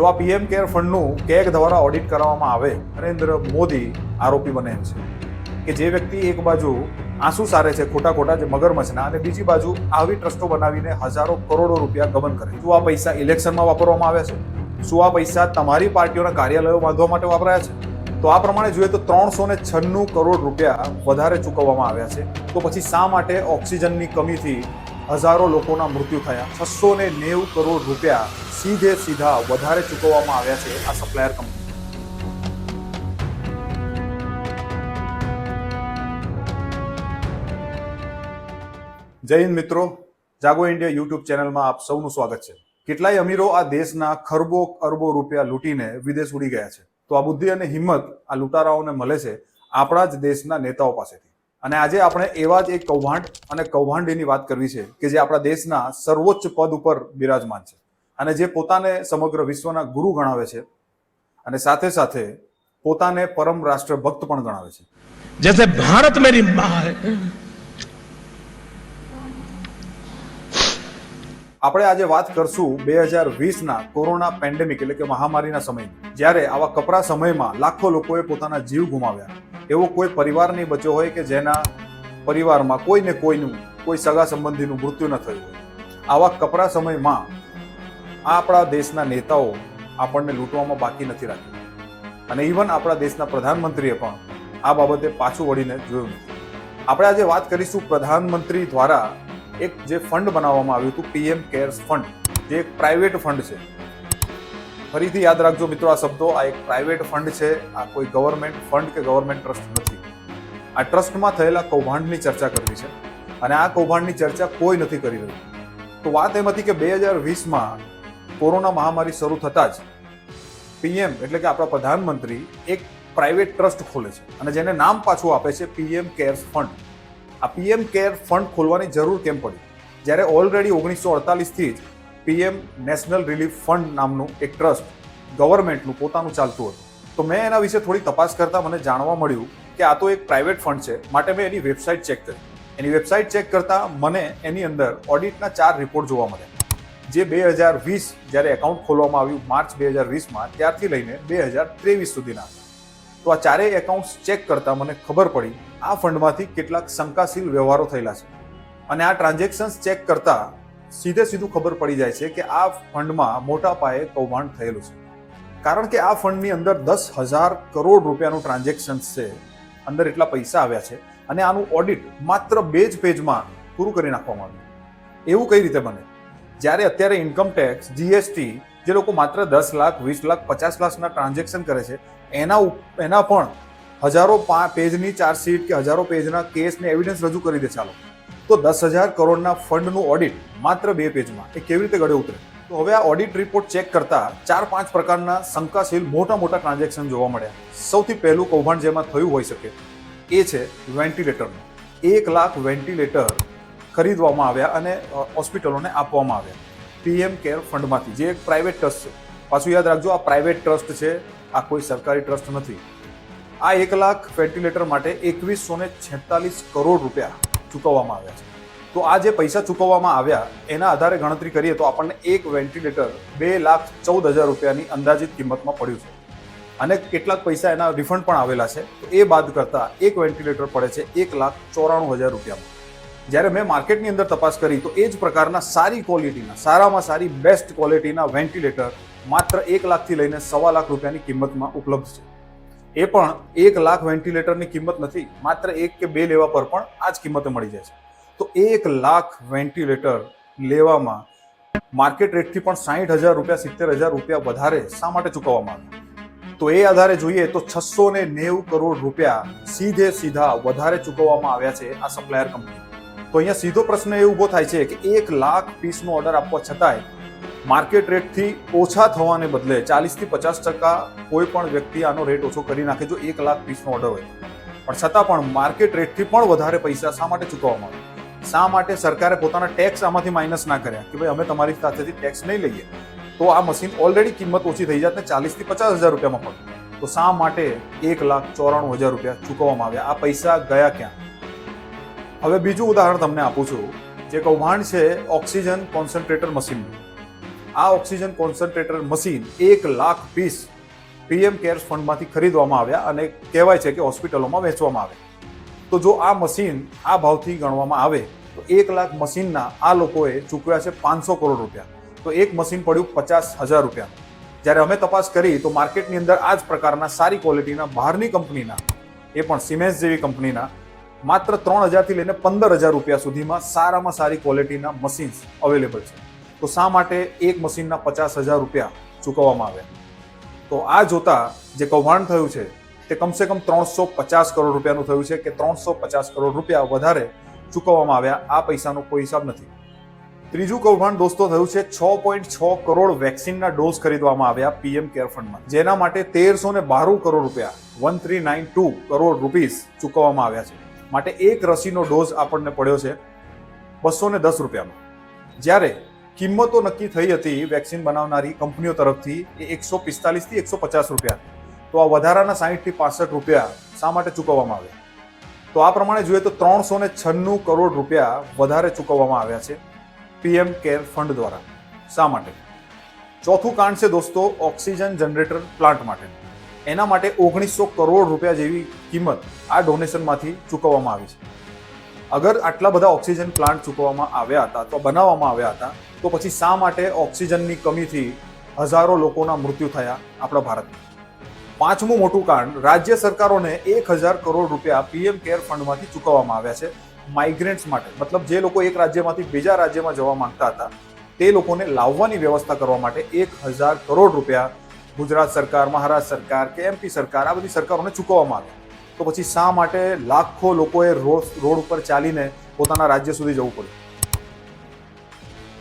જો આ PM care ફંડનું કેગ દ્વારા ઓડિટ કરવામાં આવે, નરેન્દ્ર મોદી આરોપી બને એમ છે. કે જે વ્યક્તિ એક બાજુ આંસુ સારે છે ખોટા ખોટા જે મગરમચ્છના અને બીજી બાજુ આવી ટ્રસ્ટો બનાવીને હજારો કરોડો રૂપિયા ગમન કરે. શું આ પૈસા ઇલેક્શનમાં વાપરવામાં આવ્યા છે? શું આ પૈસા તમારી પાર્ટીઓના કાર્યાલયો બાંધવા માટે વાપરાયા છે? તો આ પ્રમાણે જોઈએ તો ત્રણસો ને છન્નું કરોડ રૂપિયા વધારે ચૂકવવામાં આવ્યા છે. તો પછી શા માટે ઓક્સિજનની કમીથી હજારો લોકોના મૃત્યુ થયા. છસો ને નેવું કરોડ રૂપિયા સીધે સીધા વધારે ચૂકવવામાં આવ્યા છે આ સપ્લાયર કંપની. જય હિન્દ મિત્રો. જાગો ઇન્ડિયા યુટ્યુબ ચેનલમાં આપ સૌનું સ્વાગત છે. કેટલાય અમીરો આ દેશના ખરબો અરબો રૂપિયા લૂંટીને વિદેશ ઉડી ગયા છે. તો આ બુદ્ધિ અને હિંમત આ લૂંટારાઓને મળે છે આપણા જ દેશના નેતાઓ પાસેથી. અને આજે આપણે એવા જ એક કૌભાંડ અને કૌભાંડીની વાત કરવી છે કે જે આપણા દેશના સર્વોચ્ચ પદ ઉપર બિરાજમાન છે. અને જે પોતાને સમગ્ર વિશ્વના ગુરુ ગણાવે છે અને સાથે સાથે પોતાને પરમ રાષ્ટ્ર ભક્ત પણ ગણાવે છે. જૈસે ભારત મેરી માં આપણે આજે વાત કરશું બે હજાર વીસના કોરોના પેન્ડેમિક એટલે કે મહામારીના સમયની. જ્યારે આવા કપરા સમયમાં લાખો લોકોએ પોતાના જીવ ગુમાવ્યા. એવો કોઈ પરિવાર નહીં બચ્યો હોય કે જેના પરિવારમાં કોઈને કોઈનું, કોઈ સગા સંબંધીનું મૃત્યુ ન થયું હોય. આવા કપરા સમયમાં આ આપણા દેશના નેતાઓ આપણને લૂંટવામાં બાકી નથી રાખ્યું. અને ઇવન આપણા દેશના પ્રધાનમંત્રીએ પણ આ બાબતે પાછું વળીને જોયું નથી. આપણે આજે વાત કરીશું પ્રધાનમંત્રી દ્વારા એક જે ફંડ બનાવવામાં આવ્યું હતું પીએમ કેર્સ ફંડ જે એક પ્રાઇવેટ ફંડ છે. ફરીથી યાદ રાખજો મિત્રો આ શબ્દો, આ એક પ્રાઇવેટ ફંડ છે, આ કોઈ ગવર્મેન્ટ ફંડ કે ગવર્મેન્ટ ટ્રસ્ટ નથી. આ ટ્રસ્ટમાં થયેલા કૌભાંડની ચર્ચા કરવી છે અને આ કૌભાંડની ચર્ચા કોઈ નથી કરી રહ્યું તો વાત એમ હતી કે બે હજાર વીસમાં કોરોના મહામારી શરૂ થતાં જ પીએમ એટલે કે આપણા પ્રધાનમંત્રી એક પ્રાઇવેટ ટ્રસ્ટ ખોલે છે અને જેને નામ પાછું આપે છે પીએમ કેર્સ ફંડ આ પીએમ કેર ફંડ ખોલવાની જરૂર કેમ પડી? જ્યારે ઓલરેડી ઓગણીસો અડતાલીસથી જ પીએમ નેશનલ રિલીફ ફંડ નામનું એક ટ્રસ્ટ ગવર્મેન્ટનું પોતાનું ચાલતું હતું. તો મેં એના વિશે થોડી તપાસ કરતાં મને જાણવા મળ્યું કે આ તો એક પ્રાઇવેટ ફંડ છે, માટે મેં એની વેબસાઇટ ચેક કરી. એની વેબસાઇટ ચેક કરતાં મને એની અંદર ઓડિટના ચાર રિપોર્ટ જોવા મળ્યા. જે બે હજાર વીસ જ્યારે એકાઉન્ટ ખોલવામાં આવ્યું, માર્ચ બે હજાર વીસમાં, ત્યારથી લઈને બે હજાર ત્રેવીસ સુધીના. તો આ ચારેય એકાઉન્ટ્સ ચેક કરતા મને ખબર પડી આ ફંડમાંથી કેટલાક શંકાશીલ વ્યવહારો થયેલા છે. અને આ ટ્રાન્ઝેક્શન્સ ચેક કરતા સીધે સીધું ખબર પડી જાય છે કે આ ફંડમાં મોટા પાયે કૌભાંડ થયેલું છે. કારણ કે આ ફંડની અંદર દસ હજાર કરોડ રૂપિયાનું ટ્રાન્ઝેક્શન્સ છે, અંદર એટલા પૈસા આવ્યા છે અને આનું ઓડિટ માત્ર બે જ પેજમાં પૂરું કરી નાખવામાં આવ્યું. એવું કઈ રીતે બને? જ્યારે અત્યારે ઇન્કમ ટેક્સ જીએસટી જે લોકો માત્ર દસ લાખ, વીસ લાખ, પચાસ લાખના ટ્રાન્ઝેક્શન કરે છે એના એના પણ હજારો પેજની ચાર્જશીટ કે હજારો પેજના કેસને એવિડન્સ રજૂ કરી દે ચાલો તો દસ હજાર કરોડના ફંડનું ઓડિટ માત્ર બે પેજમાં એ કેવી રીતે ગળે ઉતરે? તો હવે આ ઓડિટ રિપોર્ટ ચેક કરતા ચાર પાંચ પ્રકારના શંકાશીલ મોટા મોટા ટ્રાન્ઝેક્શન જોવા મળ્યા. સૌથી પહેલું કૌભાંડ જેમાં થયું હોઈ શકે એ છે વેન્ટિલેટરનું એક લાખ વેન્ટિલેટર ખરીદવામાં આવ્યા અને હોસ્પિટલોને આપવામાં આવ્યા. પીએમ કેર ફંડમાંથી જે એક પ્રાઇવેટ ટ્રસ્ટ છે. પાછું યાદ રાખજો, આ પ્રાઇવેટ ટ્રસ્ટ છે, આ કોઈ સરકારી ટ્રસ્ટ નથી. આ એક લાખ વેન્ટિલેટર માટે એકવીસો ને છેતાલીસ કરોડ રૂપિયા ચૂકવવામાં આવ્યા છે. તો આ જે પૈસા ચૂકવવામાં આવ્યા, એના આધારે ગણતરી કરીએ તો આપણને એક વેન્ટિલેટર બે લાખ ચૌદ હજાર રૂપિયાની અંદાજિત કિંમતમાં પડ્યું છે. અને કેટલાક પૈસા એના રિફંડ પણ આવેલા છે. તો એ બાદ કરતાં એક વેન્ટિલેટર પડે છે એક લાખ ચોરાણું હજાર રૂપિયામાં. જ્યારે મેં માર્કેટની અંદર તપાસ કરી, તો એ જ પ્રકારના સારી ક્વોલિટીના સારામાં સારી બેસ્ટ ક્વોલિટીના વેન્ટિલેટર માત્ર એક લાખથી લઈને સવા લાખ રૂપિયાની કિંમતમાં ઉપલબ્ધ છે. એ પણ એક લાખ વેન્ટિલેટરની કિંમત નથી, માત્ર એક કે બે લેવા પર પણ આ જ કિંમતે મળી જાય છે. તો એક લાખ વેન્ટિલેટર લેવામાં માર્કેટ રેટથી પણ સાહીઠ હજાર રૂપિયા, સિત્તેર હજાર રૂપિયા વધારે શા માટે ચૂકવવામાં આવે? તો એ આધારે જોઈએ તો છસો ને નેવું કરોડ રૂપિયા સીધે સીધા વધારે ચૂકવવામાં આવ્યા છે આ સપ્લાયર કંપની. તો અહીંયા સીધો પ્રશ્ન એ ઊભો થાય છે કે એક લાખ પીસનો ઓર્ડર આપવા છતાંય માર્કેટ રેટથી ઓછા થવાને બદલે ચાલીસથી પચાસ ટકા કોઈ પણ વ્યક્તિ આનો રેટ ઓછો કરી નાખે જો એક લાખ પીસનો ઓર્ડર હોય. પણ છતાં પણ માર્કેટ રેટથી પણ વધારે પૈસા શા માટે ચૂકવવામાં આવે શા માટે સરકારે પોતાના ટેક્સ આમાંથી માઇનસ ના કર્યા? કે ભાઈ અમે તમારી સાથેથી ટેક્સ નહીં લઈએ. તો આ મશીન ઓલરેડી કિંમત ઓછી થઈ જાત ને ચાલીસથી પચાસ હજાર રૂપિયામાં પડે. તો શા માટે એક લાખ ચોરાણું હજાર રૂપિયા ચૂકવવામાં આવ્યા? આ પૈસા ગયા ક્યાં? હવે બીજું ઉદાહરણ તમને આપું છું. જે કૌભાંડ છે ઓક્સિજન કોન્સન્ટ્રેટર મશીનનું. આ ઓક્સિજન કોન્સન્ટ્રેટર મશીન એક લાખ પીસ પીએમ કેર્સ ફંડમાંથી ખરીદવામાં આવ્યા અને કહેવાય છે કે હોસ્પિટલોમાં વેચવામાં આવે તો જો આ મશીન આ ભાવથી ગણવામાં આવે, તો એક લાખ મશીનના આ લોકોએ ચૂકવ્યા છે પાંચસો કરોડ રૂપિયા. તો એક મશીન પડ્યું પચાસ હજાર રૂપિયા. જ્યારે અમે તપાસ કરી, તો માર્કેટની અંદર આ જ પ્રકારના સારી ક્વોલિટીના બહારની કંપનીના, એ પણ સિમેન્સ જેવી કંપનીના, માત્ર ત્રણ હજારથી લઈને પંદર હજાર રૂપિયા સુધીમાં સારામાં સારી ક્વોલિટીના મશીન્સ અવેલેબલ છે. તો શા માટે એક મશીનના પચાસ હજાર રૂપિયા ચૂકવવામાં આવ્યા? તો આ જોતા જે કૌભાંડ થયું છે, તે કમસે કમ ત્રણસો પચાસ કરોડ રૂપિયાનું થયું છે કે ત્રણસો પચાસ કરોડ રૂપિયા વધારે ચૂકવવામાં આવ્યા, આ પૈસાનો કોઈ હિસાબ નથી. ત્રીજું કૌભાંડ દોસ્તો થયું છે, છ પોઈન્ટ છ કરોડ વેક્સિનના ડોઝ ખરીદવામાં આવ્યા પીએમ કેર ફંડમાં. જેના માટે તેરસો ને બારું કરોડ રૂપિયા, one three nine two crore rupees ચૂકવવામાં આવ્યા છે. માટે એક રસીનો ડોઝ આપણને પડ્યો છે બસો ને દસ રૂપિયામાં જ્યારે કિંમતો નક્કી થઈ હતી વેક્સિન બનાવનારી કંપનીઓ તરફથી એ એકસો પિસ્તાલીસથી એકસો પચાસ રૂપિયા. તો આ વધારાના સાહીઠથી પાસઠ રૂપિયા શા માટે ચૂકવવામાં આવ્યા? તો આ પ્રમાણે જોઈએ તો ત્રણસો ને છન્નું કરોડ રૂપિયા વધારે ચૂકવવામાં આવ્યા છે પીએમ કેર ફંડ દ્વારા. શા માટે? ચોથું કાંડ છે દોસ્તો ઓક્સિજન જનરેટર પ્લાન્ટ માટે. એના માટે ઓગણીસો કરોડ રૂપિયા જેવી કિંમત આ ડોનેશનમાંથી ચૂકવવામાં આવી છે. અગર આટલા બધા ઓક્સિજન પ્લાન્ટ ચૂકવવામાં આવ્યા હતા અથવા બનાવવામાં આવ્યા હતા, તો પછી શા માટે ઓક્સિજનની કમીથી હજારો લોકોના મૃત્યુ થયા આપણા ભારતમાં? પાંચમું મોટું કારણ, રાજ્ય સરકારોને એક હજાર કરોડ રૂપિયા પીએમ કેર ફંડમાંથી ચૂકવવામાં આવ્યા છે માઇગ્રેન્ટ્સ માટે. મતલબ જે લોકો એક રાજ્યમાંથી બીજા રાજ્યમાં જવા માંગતા હતા, તે લોકોને લાવવાની વ્યવસ્થા કરવા માટે એક હજાર કરોડ રૂપિયા ગુજરાત સરકાર, મહારાષ્ટ્ર સરકાર કે એમપી સરકાર આ બધી સરકારોને ચૂકવવામાં આવ્યા. તો પછી શા માટે લાખો લોકોએ રોડ રોડ ઉપર ચાલીને પોતાના રાજ્ય સુધી જવું પડ્યું?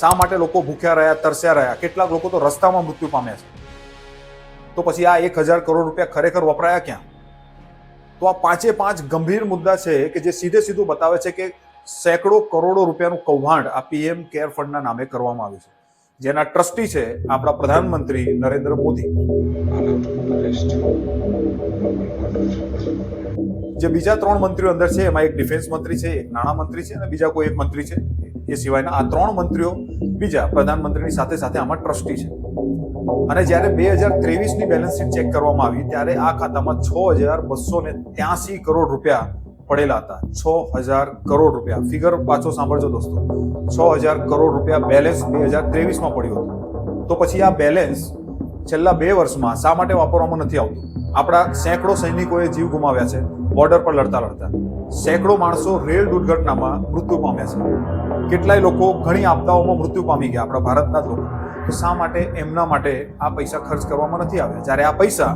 શા માટે લોકો ભૂખ્યા રહ્યા, તરસ્યા રહ્યા? કેટલાક લોકો તો રસ્તામાં મૃત્યુ પામ્યા છે. તો પછી આ એક હજાર કરોડ રૂપિયા ખરેખર વપરાયા ક્યાં? તો આ પાંચે પાંચ ગંભીર મુદ્દા છે કે જે સીધે સીધું બતાવે છે કે સેંકડો કરોડો રૂપિયાનું કૌભાંડ આ પીએમ કેર ફંડના નામે કરવામાં આવ્યું છે. જેના ટ્રસ્ટી છે આપણા પ્રધાનમંત્રી નરેન્દ્ર મોદી. જે બીજા ત્રણ મંત્રીઓ અંદર છે, એમાં એક ડિફેન્સ મંત્રી છે, એક નાણાં મંત્રી છે અને બીજા કોઈ એક મંત્રી છે. એ સિવાયના આ ત્રણ મંત્રીઓ બીજા પ્રધાનમંત્રીની સાથે સાથે આમાં ટ્રસ્ટી છે. અને જ્યારે બે હજાર ત્રેવીસની બેલેન્સ શીટ ચેક કરવામાં આવી, ત્યારે આ ખાતામાં છ હજાર બસો ને ત્યાસી કરોડ રૂપિયા પડેલા હતા. છ હજાર કરોડ રૂપિયા. ફિગર પાછો સાંભળજો દોસ્તો. છ હજાર કરોડ રૂપિયા બેલેન્સ બે હજાર ત્રેવીસમાં પડ્યું હતું. તો પછી આ બેલેન્સ છેલ્લા બે વર્ષમાં શા માટે વાપરવામાં નથી આવતું? આપણા સેંકડો સૈનિકોએ જીવ ગુમાવ્યા છે. બોર્ડર પર લડતા લડતા સેંકડો માણસો રેલ દુર્ઘટનામાં મૃત્યુ પામ્યા છે. કેટલાય લોકો ઘણી આપદાઓમાં મૃત્યુ પામી ગયા આપણા ભારતના જ લોકો. તો શા માટે એમના માટે આ પૈસા ખર્ચ કરવામાં નથી આવ્યા? જ્યારે આ પૈસા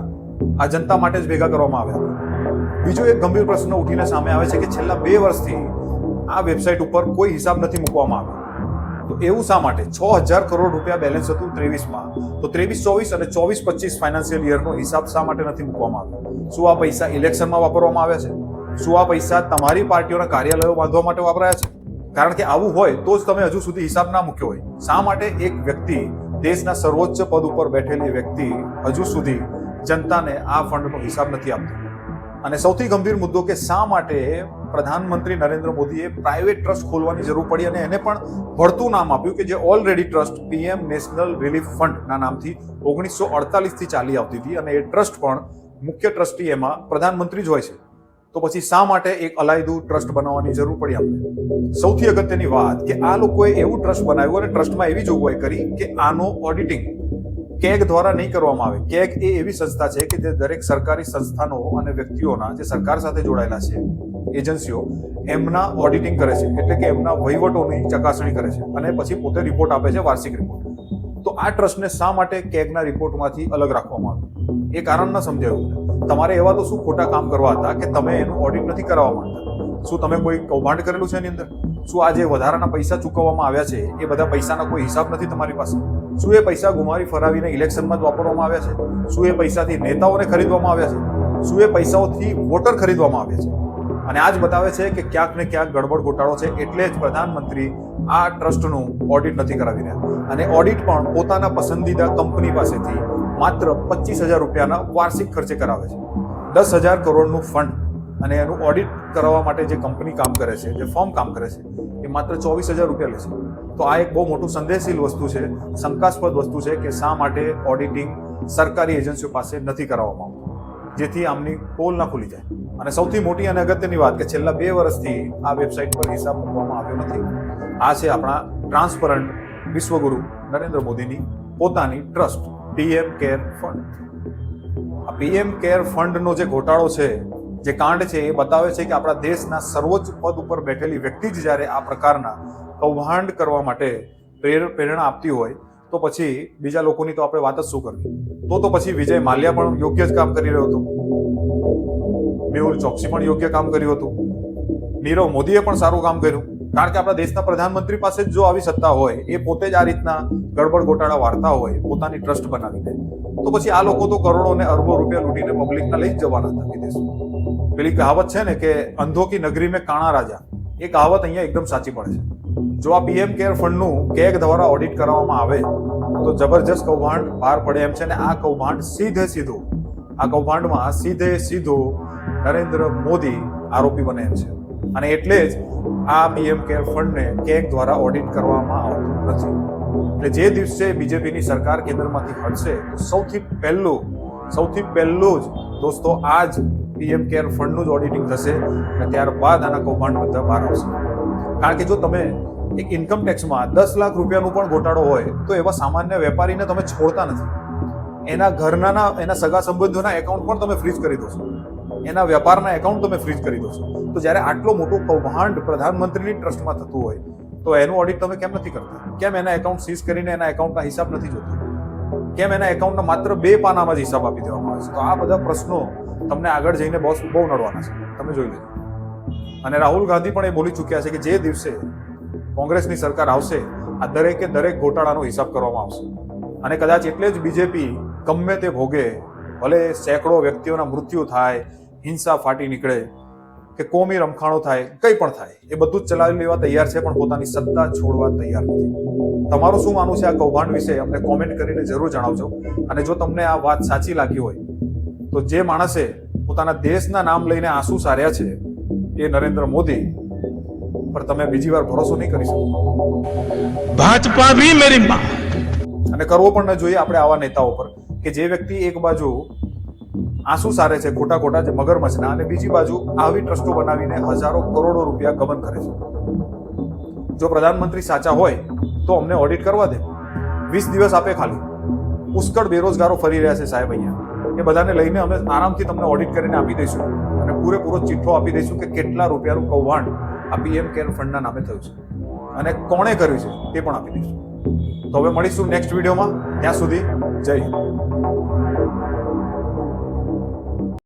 આ જનતા માટે જ ભેગા કરવામાં આવ્યા બીજો એક ગંભીર પ્રશ્ન ઉઠીને સામે આવે છે કે છેલ્લા બે વર્ષથી આ વેબસાઇટ ઉપર કોઈ હિસાબ નથી મૂકવામાં આવ્યો. તો એવું શા માટે? છ હજાર કરોડ રૂપિયા બેલેન્સ હતું ત્રેવીસમાં. તો ત્રેવીસ, ચોવીસ અને ચોવીસ પચીસ ફાઇનાન્શિયલ યરનો હિસાબ શા માટે નથી મૂકવામાં આવ્યો? શું આ પૈસા ઇલેક્શનમાં વાપરવામાં આવ્યા છે? શું આ પૈસા તમારી પાર્ટીઓના કાર્યાલયો બાંધવા માટે વાપરાયા છે? કારણ કે આવું હોય તો જ તમે હજુ સુધી હિસાબ ના મૂક્યો હોય. શા માટે એક વ્યક્તિ દેશના સર્વોચ્ચ પદ ઉપર બેઠેલી વ્યક્તિ હજુ સુધી જનતાને આ ફંડનો હિસાબ નથી આપતો? અને સૌથી ગંભીર મુદ્દો કે શા માટે પ્રધાનમંત્રી નરેન્દ્ર મોદીએ પ્રાઇવેટ ટ્રસ્ટ ખોલવાની જરૂર પડી અને એને પણ ભળતું નામ આપ્યું કે જે already trust PM national relief ફંડના નામથી ઓગણીસો અડતાલીસથી ચાલી આવતી હતી અને એ ટ્રસ્ટ પણ મુખ્ય ટ્રસ્ટી એમાં પ્રધાનમંત્રી જ હોય છે. તો પછી શા માટે એક અલાયદું ટ્રસ્ટ બનાવવાની જરૂર પડી આપણે સૌથી અગત્યની વાત કે આ લોકોએ એવું ટ્રસ્ટ બનાવ્યું અને ટ્રસ્ટમાં એવી જોગવાઈ કરી કે આનો ઓડિટિંગ કેગ દ્વારા નહીં કરવામાં આવે. કેગ એ એવી સંસ્થા છે કે જે દરેક સરકારી સંસ્થાનો અને વ્યક્તિઓના જે સરકાર સાથે જોડાયેલા છે, એજન્સીઓ, એમના ઓડિટિંગ કરે છે. એટલે કે એમના વહીવટોની ચકાસણી કરે છે અને પછી પોતે રિપોર્ટ આપે છે, વાર્ષિક રિપોર્ટ. તો આ ટ્રસ્ટને શા માટે કેગના રિપોર્ટમાંથી અલગ રાખવામાં આવ્યું? એ કારણ ન સમજાયું. તમારે એવા તો શું ખોટા કામ કરવા હતા કે તમે એનું ઓડિટ નથી કરાવવા માંગતા? શું તમે કોઈ કૌભાંડ કરેલું છે એની અંદર? શું આ જે વધારાના પૈસા ચૂકવવામાં આવ્યા છે? એ બધા પૈસાના કોઈ હિસાબ નથી તમારી પાસે? શું એ પૈસા ગુમાવી ફરાવીને ઇલેક્શનમાં જ વાપરવામાં આવ્યા છે? શું એ પૈસાથી નેતાઓને ખરીદવામાં આવ્યા છે? શું એ પૈસાઓથી વોટર ખરીદવામાં આવ્યા છે? અને આ જ બતાવે છે કે ક્યાંક ને ક્યાંક ગડબડ ગોટાળો છે એટલે જ પ્રધાનમંત્રી આ ટ્રસ્ટનું ઓડિટ નથી કરાવી રહ્યા. અને ઓડિટ પણ પોતાના પસંદીદા કંપની પાસેથી માત્ર પચીસ હજાર રૂપિયાના વાર્ષિક ખર્ચે કરાવે છે. દસ હજાર કરોડનું ફંડ અને એનું ઓડિટ કરવા માટે જે કંપની કામ કરે છે, જે ફોર્મ કામ કરે છે, એ માત્ર ચોવીસ હજાર રૂપિયા લે છે તો આ એક બહુ મોટું સંદેશશીલ વસ્તુ છે, શંકાસ્પદ વસ્તુ છે કે શા માટે ઓડિટિંગ સરકારી એજન્સીઓ પાસે નથી કરાવવામાં આવતું. જેથી આમની પોલ ના ખુલી જાય. અને સૌથી મોટી અને અગત્યની વાત કે છેલ્લા બે વર્ષથી આ વેબસાઇટ પર હિસાબ મૂકવામાં આવ્યો નથી. આ છે આપણા ટ્રાન્સપરન્ટ વિશ્વગુરુ નરેન્દ્ર મોદીની પોતાની ટ્રસ્ટ, પીએમ કેર ફંડ. આ પીએમ કેર ફંડનો જે ઘોટાળો છે, જે કાંડ છે, એ બતાવે છે કે આપણા દેશના સર્વોચ્ચ પદ ઉપર બેઠેલી વ્યક્તિ જ જ્યારે આ પ્રકારના કૌભાંડ કરવા માટે પ્રેર- પ્રેરણા આપતી હોય, તો પછી બીજા લોકોની તો આપણે વાત જ શું કરવી? તો તો પછી વિજય માલ્યા પણ યોગ્ય જ કામ કરી રહ્યો હતો. મેહુલ ચોકસી પણ યોગ્ય કામ કર્યું હતું. નીરવ મોદીએ પણ સારું કામ કર્યું. કારણ કે આપણા દેશના પ્રધાનમંત્રી પાસે જો આવી સત્તા હોય, એ પોતે જ આ રીતના ગડબડ ગોટાળા વાર્તા હોય, પોતાની ટ્રસ્ટ બનાવી દે તો પછી આ લોકો તો કરોડો ને અરબો રૂપિયા લૂંટીને પબ્લિકના લઈ જવાના હતા વિદેશમાં પેલી કહાવત છે ને કે, અંધો કી નગરી મેં કાણા રાજા. એ કહાવત અહીંયા એકદમ સાચી પડે છે. જો આ પીએમ કેર ફંડનું કેગ દ્વારા ઓડિટ કરવામાં આવે, તો જબરજસ્ત કૌભાંડ બહાર પડે એમ છે ને આ કૌભાંડ સીધે સીધું, આ કૌભાંડમાં સીધે સીધો નરેન્દ્ર મોદી આરોપી બને એમ છે. અને એટલે જ આ પીએમ કેર ફંડને કેક દ્વારા ઓડિટ કરવામાં આવતું નથી. એટલે જે દિવસે બીજેપીની સરકાર કેન્દ્રમાંથી હટશે, તો સૌથી પહેલું સૌથી પહેલું જ દોસ્તો આ જ પીએમ કેર ફંડનું જ ઓડિટિંગ થશે અને ત્યારબાદ આના કૌભાંડ બધા બહાર આવશે. કારણ કે જો તમે એક ઇન્કમ ટેક્સમાં દસ લાખ રૂપિયાનું પણ ઘોટાળો હોય, તો એવા સામાન્ય વેપારીને તમે છોડતા નથી. એના ઘરના એના સગા સંબંધોના એકાઉન્ટ પણ તમે ફ્રીઝ કરી દો છો. એના વેપારના એકાઉન્ટ તમે ફ્રીઝ કરી દો છો. તો જ્યારે આટલો મોટો કૌભાંડ પ્રધાનમંત્રીની ટ્રસ્ટમાં થતું હોય, તો એનું ઓડિટ તમે કેમ નથી કરતા? કેમ એના એકાઉન્ટ સીઝ કરીને એના એકાઉન્ટના હિસાબ નથી જોતો? કેમ એના એકાઉન્ટના માત્ર બે પાનામાં જ હિસાબ આપી દેવામાં આવે છે? તો આ બધા પ્રશ્નો તમને આગળ જઈને બહુ બહુ નડવાના છે. તમે જોઈ લેજો. અને રાહુલ ગાંધી પણ એ બોલી ચૂક્યા છે કે જે દિવસે કોંગ્રેસની સરકાર આવશે, આ દરેકે દરેક ઘોટાળાનો હિસાબ કરવામાં આવશે. અને કદાચ એટલે જ બીજેપી ગમે તે ભોગે, ભલે સેંકડો વ્યક્તિઓના મૃત્યુ થાય, હિંસા ફાટી નીકળે કે કોમી રમખાણો થાય કંઈ પણ થાય એ બધું જ ચલાવી લેવા તૈયાર છે પણ પોતાની સત્તા છોડવા તૈયાર નથી. તમારું શું માનવું છે આ કૌભાંડ વિશે? અમને કોમેન્ટ કરીને જરૂર જણાવજો. અને જો તમને આ વાત સાચી લાગી હોય તો જે માણસે પોતાના દેશના નામ લઈને આંસુ સાર્યા છે એ નરેન્દ્ર મોદી પર તમે બીજી વાર ભરોસો નહીં કરી શકો. ભાજપા ભી અને કરવો પણ ન જોઈએ આપણે આવા નેતાઓ પર કે જે વ્યક્તિ એક બાજુ આંસુ સારે છે ખોટા ખોટા જે મગરમચ્છના અને બીજી બાજુ આવી ટ્રસ્ટો બનાવીને હજારો કરોડો રૂપિયા ગમન કરે છે. જો પ્રધાનમંત્રી સાચા હોય તો અમને ઓડિટ કરવા દે. વીસ દિવસ આપે ખાલી. પુષ્કળ બેરોજગારો ફરી રહ્યા છે સાહેબ અહીંયા. એ બધાને લઈને અમે આરામથી તમને ઓડિટ કરીને આપી દઈશું. અને પૂરેપૂરો ચિઠ્ઠો આપી દઈશું કે કેટલા રૂપિયાનું કૌભાંડ આ પીએમ કેર ફંડના નામે થયું છે. અને કોણે કર્યું છે તે પણ આપી દઈશું. તો હવે મળીશું નેક્સ્ટ વિડીયોમાં. ત્યાં સુધી જય હિન્દ.